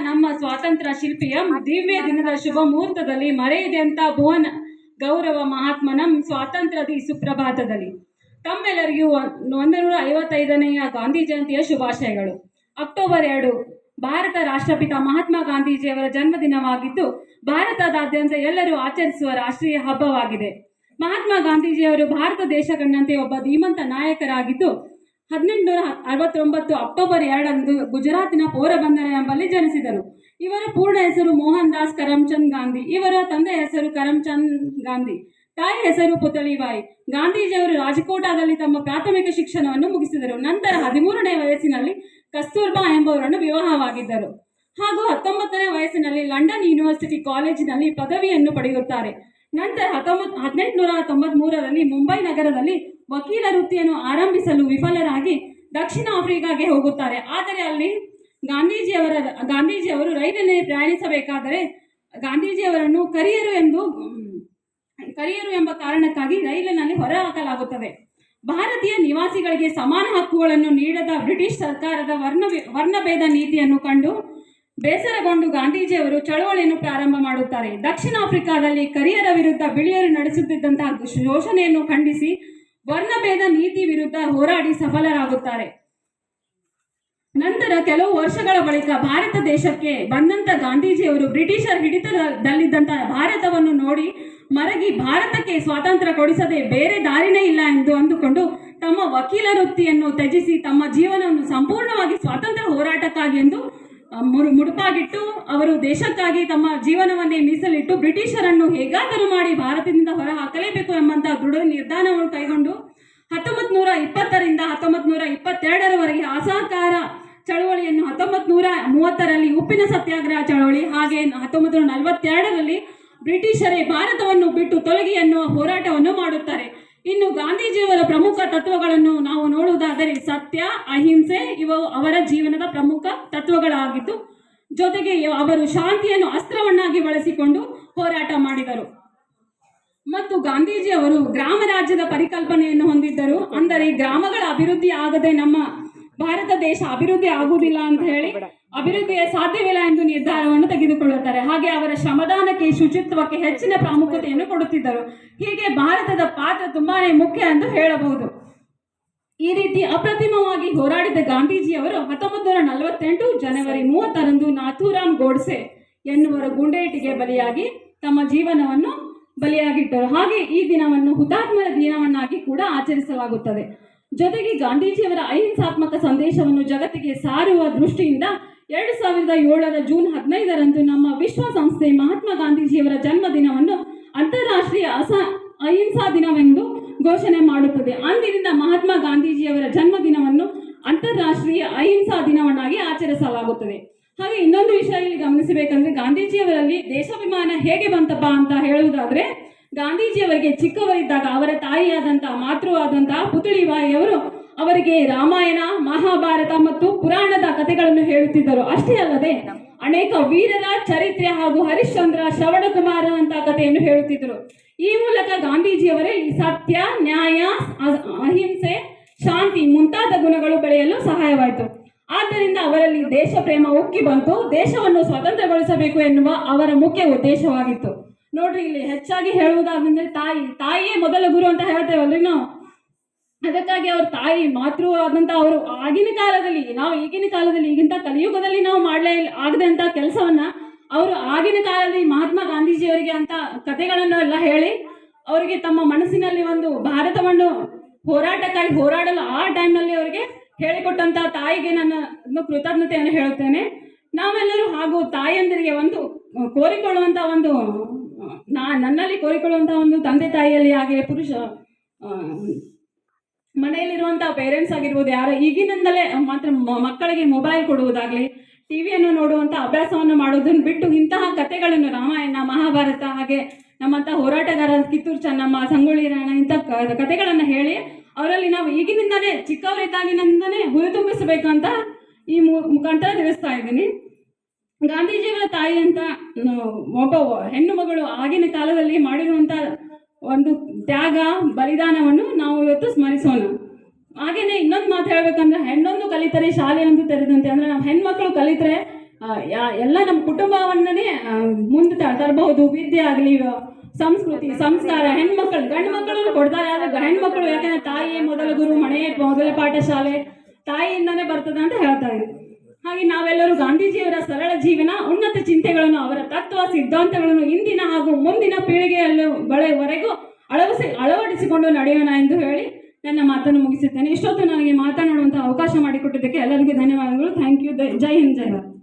ನಮ್ಮ ಸ್ವಾತಂತ್ರ್ಯ ಶಿಲ್ಪಿಯ ದಿವ್ಯ ದಿನದ ಶುಭ ಮುಹೂರ್ತದಲ್ಲಿ ಮರೆಯದೆಂತ ಭುವನ ಗೌರವ ಮಹಾತ್ಮನ ಸ್ವಾತಂತ್ರ್ಯ ಈ ಸುಪ್ರಭಾತದಲ್ಲಿ. ತಮ್ಮೆಲ್ಲರಿಗೂ ಒಂದು ನೂರ ಐವತ್ತೈದನೆಯ ಗಾಂಧಿ ಜಯಂತಿಯ ಶುಭಾಶಯಗಳು. ಅಕ್ಟೋಬರ್ ಎರಡು, ಭಾರತ ರಾಷ್ಟ್ರಪಿತ ಮಹಾತ್ಮ ಗಾಂಧೀಜಿಯವರ ಜನ್ಮದಿನವಾಗಿದ್ದು, ಭಾರತದಾದ್ಯಂತ ಎಲ್ಲರೂ ಆಚರಿಸುವ ರಾಷ್ಟ್ರೀಯ ಹಬ್ಬವಾಗಿದೆ. ಮಹಾತ್ಮ ಗಾಂಧೀಜಿಯವರು ಭಾರತ ದೇಶ ಒಬ್ಬ ಧೀಮಂತ ನಾಯಕರಾಗಿದ್ದು ಹದಿನೆಂಟುನೂರ ಅರವತ್ತೊಂಬತ್ತು ಅಕ್ಟೋಬರ್ ಎರಡರಂದು ಗುಜರಾತಿನ ಪೋರಬಂದರ ಎಂಬಲ್ಲಿ ಜನಿಸಿದರು ಇವರ ಪೂರ್ಣ ಹೆಸರು ಮೋಹನ್ ದಾಸ್ ಕರಮ್ಚಂದ್ ಗಾಂಧಿ. ಇವರ ತಂದೆ ಹೆಸರು ಕರಮ್ಚಂದ್ ಗಾಂಧಿ. ತಾಯಿ ಹೆಸರು ಪುತಳಿಬಾಯಿ ಗಾಂಧೀಜಿಯವರು ರಾಜಕೋಟದಲ್ಲಿ ತಮ್ಮ ಪ್ರಾಥಮಿಕ ಶಿಕ್ಷಣವನ್ನು ಮುಗಿಸಿದರು. ನಂತರ ಹದಿಮೂರನೇ ವಯಸ್ಸಿನಲ್ಲಿ ಕಸ್ತೂರ್ಬಾ ಎಂಬುವರನ್ನು ವಿವಾಹವಾಗಿದ್ದರು. ಹಾಗೂ ಹತ್ತೊಂಬತ್ತನೇ ವಯಸ್ಸಿನಲ್ಲಿ ಲಂಡನ್ ಯೂನಿವರ್ಸಿಟಿ ಕಾಲೇಜಿನಲ್ಲಿ ಪದವಿಯನ್ನು ಪಡೆಯುತ್ತಾರೆ. ನಂತರ ಹತ್ತೊಂಬತ್ತು ಹದಿನೆಂಟುನೂರ ತೊಂಬತ್ಮೂರರಲ್ಲಿ ಮುಂಬೈ ನಗರದಲ್ಲಿ ವಕೀಲ ವೃತ್ತಿಯನ್ನು ಆರಂಭಿಸಲು ವಿಫಲರಾಗಿ ದಕ್ಷಿಣ ಆಫ್ರಿಕಾಗೆ ಹೋಗುತ್ತಾರೆ. ಆದರೆ ಅಲ್ಲಿ ಗಾಂಧೀಜಿಯವರ, ಗಾಂಧೀಜಿಯವರು ರೈಲಿನಲ್ಲಿ ಪ್ರಯಾಣಿಸಬೇಕಾದರೆ ಗಾಂಧೀಜಿಯವರನ್ನು ಕರಿಯರು ಎಂದು, ಕರಿಯರು ಎಂಬ ಕಾರಣಕ್ಕಾಗಿ ರೈಲಿನಲ್ಲಿ ಹೊರಹಾಕಲಾಗುತ್ತದೆ. ಭಾರತೀಯ ನಿವಾಸಿಗಳಿಗೆ ಸಮಾನ ಹಕ್ಕುಗಳನ್ನು ನೀಡದ ಬ್ರಿಟಿಷ್ ಸರ್ಕಾರದ ವರ್ಣ, ವರ್ಣಭೇದ ನೀತಿಯನ್ನು ಕಂಡು ಬೇಸರಗೊಂಡು ಗಾಂಧೀಜಿಯವರು ಚಳವಳಿಯನ್ನು ಪ್ರಾರಂಭ ಮಾಡುತ್ತಾರೆ. ದಕ್ಷಿಣ ಆಫ್ರಿಕಾದಲ್ಲಿ ಕರಿಯರ ವಿರುದ್ಧ ಬಿಳಿಯರು ನಡೆಸುತ್ತಿದ್ದಂತಹ ಶೋಷಣೆಯನ್ನು ಖಂಡಿಸಿ ವರ್ಣಭೇದ ನೀತಿ ವಿರುದ್ಧ ಹೋರಾಡಿ ಸಫಲರಾಗುತ್ತಾರೆ. ನಂತರ ಕೆಲವು ವರ್ಷಗಳ ಬಳಿಕ ಭಾರತ ದೇಶಕ್ಕೆ ಬಂದಂತ ಗಾಂಧೀಜಿಯವರು ಬ್ರಿಟಿಷರ ಹಿಡಿತದಲ್ಲಿದ್ದಂತಹ ಭಾರತವನ್ನು ನೋಡಿ ಮರಗಿ ಭಾರತಕ್ಕೆ ಸ್ವಾತಂತ್ರ್ಯ ಕೊಡಿಸದೆ ಬೇರೆ ದಾರಿನೇ ಇಲ್ಲ ಎಂದು ಅಂದುಕೊಂಡು ತಮ್ಮ ವಕೀಲ ವೃತ್ತಿಯನ್ನು ತ್ಯಜಿಸಿ ತಮ್ಮ ಜೀವನವನ್ನು ಸಂಪೂರ್ಣವಾಗಿ ಸ್ವಾತಂತ್ರ್ಯ ಹೋರಾಟಕ್ಕಾಗಿ ಎಂದು ಮುಡುಪಾಗಿಟ್ಟು ಅವರು ದೇಶಕ್ಕಾಗಿ ತಮ್ಮ ಜೀವನವನ್ನೇ ಮೀಸಲಿಟ್ಟು ಬ್ರಿಟಿಷರನ್ನು ಹೇಗಾದರೂ ಮಾಡಿ ಭಾರತದಿಂದ ಹೊರ ಹಾಕಲೇಬೇಕು ಎಂಬಂತಹ ದೃಢ ನಿರ್ಧಾರವನ್ನು ಕೈಗೊಂಡು ಹತ್ತೊಂಬತ್ತು ನೂರ ಇಪ್ಪತ್ತರಿಂದ ಹತ್ತೊಂಬತ್ತು ನೂರ ಇಪ್ಪತ್ತೆರಡರವರೆಗೆ ಅಸಹಕಾರ ಚಳವಳಿಯನ್ನು ಹತ್ತೊಂಬತ್ತು ನೂರ ಮೂವತ್ತರಲ್ಲಿ ಉಪ್ಪಿನ ಸತ್ಯಾಗ್ರಹ ಚಳವಳಿ ಹಾಗೆ ಹತ್ತೊಂಬತ್ತು ನೂರ ನಲವತ್ತೆರಡರಲ್ಲಿ ಬ್ರಿಟಿಷರೇ ಭಾರತವನ್ನು ಬಿಟ್ಟು ತೊಲಗಿ ಎನ್ನುವ ಹೋರಾಟವನ್ನು ಮಾಡುತ್ತಾರೆ. ಇನ್ನು ಗಾಂಧೀಜಿಯವರ ಪ್ರಮುಖ ತತ್ವಗಳನ್ನು ನಾವು ನೋಡುವುದಾದರೆ ಸತ್ಯ, ಅಹಿಂಸೆ ಇವು ಅವರ ಜೀವನದ ಪ್ರಮುಖ ತತ್ವಗಳಾಗಿದ್ದು, ಜೊತೆಗೆ ಅವರು ಶಾಂತಿಯನ್ನು ಅಸ್ತ್ರವನ್ನಾಗಿ ಬಳಸಿಕೊಂಡು ಹೋರಾಟ ಮಾಡಿದರು. ಮತ್ತು ಗಾಂಧೀಜಿ ಅವರು ಗ್ರಾಮ ರಾಜ್ಯದ ಪರಿಕಲ್ಪನೆಯನ್ನು ಹೊಂದಿದ್ದರು. ಅಂದರೆ ಗ್ರಾಮಗಳ ಅಭಿವೃದ್ಧಿ ಆಗದೆ ನಮ್ಮ ಭಾರತ ದೇಶ ಅಭಿವೃದ್ಧಿ ಆಗುವುದಿಲ್ಲ ಅಂತ ಹೇಳಿ ಅಭಿವೃದ್ಧಿಯ ಸಾಧ್ಯವಿಲ್ಲ ಎಂದು ನಿರ್ಧಾರವನ್ನು ತೆಗೆದುಕೊಳ್ಳುತ್ತಾರೆ. ಹಾಗೆ ಅವರ ಶ್ರಮದಾನಕ್ಕೆ ಶುಚಿತ್ವಕ್ಕೆ ಹೆಚ್ಚಿನ ಪ್ರಾಮುಖ್ಯತೆಯನ್ನು ಕೊಡುತ್ತಿದ್ದರು. ಹೀಗೆ ಭಾರತದ ಪಾತ್ರ ತುಂಬಾನೇ ಮುಖ್ಯ ಎಂದು ಹೇಳಬಹುದು. ಈ ರೀತಿ ಅಪ್ರತಿಮವಾಗಿ ಹೋರಾಡಿದ ಗಾಂಧೀಜಿಯವರು ಹತ್ತೊಂಬತ್ತು ನೂರ ನಲವತ್ತೆಂಟು ಜನವರಿ ಮೂವತ್ತರಂದು ನಾಥೂರಾಮ್ ಗೋಡ್ಸೆ ಎನ್ನುವರ ಗುಂಡೇಟಿಗೆ ಬಲಿಯಾಗಿ ತಮ್ಮ ಜೀವನವನ್ನು ಬಲಿಯಾಗಿಟ್ಟರು. ಹಾಗೆ ಈ ದಿನವನ್ನು ಹುತಾತ್ಮರ ದಿನವನ್ನಾಗಿ ಕೂಡ ಆಚರಿಸಲಾಗುತ್ತದೆ. ಜೊತೆಗೆ ಗಾಂಧೀಜಿಯವರ ಅಹಿಂಸಾತ್ಮಕ ಸಂದೇಶವನ್ನು ಜಗತ್ತಿಗೆ ಸಾರುವ ದೃಷ್ಟಿಯಿಂದ ಎರಡು ಸಾವಿರದ ಏಳರ ಜೂನ್ ಹದಿನೈದರಂದು ನಮ್ಮ ವಿಶ್ವಸಂಸ್ಥೆ ಮಹಾತ್ಮ ಗಾಂಧೀಜಿಯವರ ಜನ್ಮದಿನವನ್ನು ಅಂತಾರಾಷ್ಟ್ರೀಯ ಅಸ, ಅಹಿಂಸಾ ದಿನವೆಂದು ಘೋಷಣೆ ಮಾಡುತ್ತದೆ. ಅಂದಿನಿಂದ ಮಹಾತ್ಮ ಗಾಂಧೀಜಿಯವರ ಜನ್ಮದಿನವನ್ನು ಅಂತಾರಾಷ್ಟ್ರೀಯ ಅಹಿಂಸಾ ದಿನವನ್ನಾಗಿ ಆಚರಿಸಲಾಗುತ್ತದೆ. ಹಾಗೆ ಇನ್ನೊಂದು ವಿಷಯ ಇಲ್ಲಿ ಗಮನಿಸಬೇಕಂದ್ರೆ ಗಾಂಧೀಜಿಯವರಲ್ಲಿ ದೇಶಾಭಿಮಾನ ಹೇಗೆ ಬಂತಪ್ಪ ಅಂತ ಹೇಳುವುದಾದ್ರೆ ಗಾಂಧೀಜಿಯವರಿಗೆ ಚಿಕ್ಕವರಿದ್ದಾಗ ಅವರ ತಾಯಿಯಾದಂತಹ ಮಾತೃವಾದಂತಹ ಪುತಳಿಬಾಯಿಯವರು ಅವರಿಗೆ ರಾಮಾಯಣ, ಮಹಾಭಾರತ ಮತ್ತು ಪುರಾಣದ ಕಥೆಗಳನ್ನು ಹೇಳುತ್ತಿದ್ದರು. ಅಷ್ಟೇ ಅಲ್ಲದೆ ಅನೇಕ ವೀರರ ಚರಿತ್ರೆ ಹಾಗೂ ಹರಿಶ್ಚಂದ್ರ ಶ್ರವಣಕುಮಾರನಂತಹ ಕಥೆಯನ್ನು ಹೇಳುತ್ತಿದ್ದರು. ಈ ಮೂಲಕ ಗಾಂಧೀಜಿಯವರೇ ಸತ್ಯ, ನ್ಯಾಯ ಅಹಿಂಸೆ, ಶಾಂತಿ ಮುಂತಾದ ಗುಣಗಳು ಬೆಳೆಯಲು ಸಹಾಯವಾಯಿತು. ಆದ್ದರಿಂದ ಅವರಲ್ಲಿ ದೇಶ ಪ್ರೇಮ ಉಕ್ಕಿ ಬಂತು. ದೇಶವನ್ನು ಸ್ವತಂತ್ರಗೊಳಿಸಬೇಕು ಎನ್ನುವ ಅವರ ಮುಖ್ಯ ಉದ್ದೇಶವಾಗಿತ್ತು. ನೋಡ್ರಿ, ಇಲ್ಲಿ ಹೆಚ್ಚಾಗಿ ಹೇಳುವುದಾದ್ರೆ ತಾಯಿ. ತಾಯಿಯೇ ಮೊದಲ ಗುರು ಅಂತ ಹೇಳ್ತೇವಲ್ರಿ ನಾವು. ಅದಕ್ಕಾಗಿ ಅವ್ರ ತಾಯಿ ಮಾತೃ ಆದಂತ ಅವರು ಆಗಿನ ಕಾಲದಲ್ಲಿ, ನಾವು ಈಗಿನ ಕಾಲದಲ್ಲಿ, ಈಗಿಂತ ಕಲಿಯುಗದಲ್ಲಿ ನಾವು ಮಾಡಲೇ ಅಂತ ಕೆಲಸವನ್ನ ಅವರು ಆಗಿನ ಕಾಲದಲ್ಲಿ ಮಹಾತ್ಮ ಗಾಂಧೀಜಿಯವರಿಗೆ ಅಂತ ಕಥೆಗಳನ್ನು ಎಲ್ಲ ಹೇಳಿ ಅವರಿಗೆ ತಮ್ಮ ಮನಸ್ಸಿನಲ್ಲಿ ಒಂದು ಭಾರತವನ್ನು ಹೋರಾಟಕ್ಕಾಗಿ ಹೋರಾಡಲು ಆ ಟೈಮ್ನಲ್ಲಿ ಅವರಿಗೆ ಹೇಳಿಕೊಟ್ಟಂತ ತಾಯಿಗೆ ನನ್ನ ಕೃತಜ್ಞತೆಯನ್ನು ಹೇಳುತ್ತೇನೆ. ನಾವೆಲ್ಲರೂ ಹಾಗೂ ತಾಯಂದಿರಿಗೆ ಒಂದು ಕೋರಿಕೊಳ್ಳುವಂತ ಒಂದು ನಾ ನನ್ನಲ್ಲಿ ಕೋರಿಕೊಳ್ಳುವಂತ ಒಂದು ತಂದೆ ತಾಯಿಯಲ್ಲಿ ಹಾಗೆ ಪುರುಷ ಮನೆಯಲ್ಲಿರುವಂಥ ಪೇರೆಂಟ್ಸ್ ಆಗಿರ್ಬೋದು ಯಾರು, ಈಗಿನಿಂದಲೇ ಮಾತ್ರ ಮಕ್ಕಳಿಗೆ ಮೊಬೈಲ್ ಕೊಡುವುದಾಗಲಿ ಟಿವಿಯನ್ನು ನೋಡುವಂಥ ಅಭ್ಯಾಸವನ್ನು ಮಾಡೋದನ್ನು ಬಿಟ್ಟು ಇಂತಹ ಕಥೆಗಳನ್ನು ರಾಮಾಯಣ, ಮಹಾಭಾರತ ಹಾಗೆ ನಮ್ಮಂಥ ಹೋರಾಟಗಾರ ಕಿತ್ತೂರು ಚೆನ್ನಮ್ಮ, ಸಂಗೊಳ್ಳಿ ರಾಯಣ್ಣ ಇಂಥ ಕಥೆಗಳನ್ನು ಹೇಳಿ ಅವರಲ್ಲಿ ನಾವು ಈಗಿನಿಂದಲೇ ಚಿಕ್ಕವರಿದ್ದಾಗಿನಿಂದಲೇ ಅಂತ ಈ ಮುಖಾಂತರ ತಿಳಿಸ್ತಾ ಇದ್ದೀನಿ. ಗಾಂಧೀಜಿಯವರ ತಾಯಿ ಅಂತ ಒಬ್ಬ ಹೆಣ್ಣು ಮಗಳು ಆಗಿನ ಕಾಲದಲ್ಲಿ ಮಾಡಿರುವಂಥ ಒಂದು ತ್ಯಾಗ, ಬಲಿದಾನವನ್ನು ನಾವು ಇವತ್ತು ಸ್ಮರಿಸೋಣ. ಹಾಗೇನೆ ಇನ್ನೊಂದು ಮಾತು ಹೇಳ್ಬೇಕಂದ್ರೆ, ಹೆಣ್ಣೊಂದು ಕಲಿತರೆ ಶಾಲೆಯೊಂದು ತೆರೆದಂತೆ. ಅಂದ್ರೆ ನಾವು ಹೆಣ್ಮಕ್ಳು ಕಲಿತರೆ ಎಲ್ಲ ನಮ್ಮ ಕುಟುಂಬವನ್ನೇ ಮುಂದೆ ತರಬಹುದು. ವಿದ್ಯೆ ಆಗಲಿ ಸಂಸ್ಕೃತಿ, ಸಂಸ್ಕಾರ. ಹೆಣ್ಮಕ್ಳು ಗಂಡು ಮಕ್ಕಳನ್ನು ಕೊಡ್ತಾರೆ. ಆದರೆ ಹೆಣ್ಮಕ್ಳು ಯಾಕಂದ್ರೆ ತಾಯಿಯೇ ಮೊದಲ ಗುರು, ಮನೆಯೇ ಮೊದಲ ಪಾಠಶಾಲೆ. ತಾಯಿಯಿಂದಾನೇ ಬರ್ತದೆ ಅಂತ ಹೇಳ್ತಾರೆ. ಹಾಗೆ ನಾವೆಲ್ಲರೂ ಗಾಂಧೀಜಿಯವರ ಸರಳ ಜೀವನ, ಉನ್ನತ ಚಿಂತೆಗಳನ್ನು, ಅವರ ತತ್ವ, ಸಿದ್ಧಾಂತಗಳನ್ನು ಇಂದಿನ ಹಾಗೂ ಮುಂದಿನ ಪೀಳಿಗೆಯಲ್ಲೂ ಬಳೆವರೆಗೂ ಅಳವಡಿಸಿ, ಅಳವಡಿಸಿಕೊಂಡು ನಡೆಯೋಣ ಎಂದು ಹೇಳಿ ನನ್ನ ಮಾತನ್ನು ಮುಗಿಸುತ್ತೇನೆ. ಇಷ್ಟೊತ್ತು ನನಗೆ ಮಾತನಾಡುವಂತಹ ಅವಕಾಶ ಮಾಡಿಕೊಟ್ಟಿದ್ದಕ್ಕೆ ಎಲ್ಲರಿಗೂ ಧನ್ಯವಾದಗಳು. ಥ್ಯಾಂಕ್ ಯು ಜೈ ಹಿಂದ್, ಜೈ ಭಾರತ್.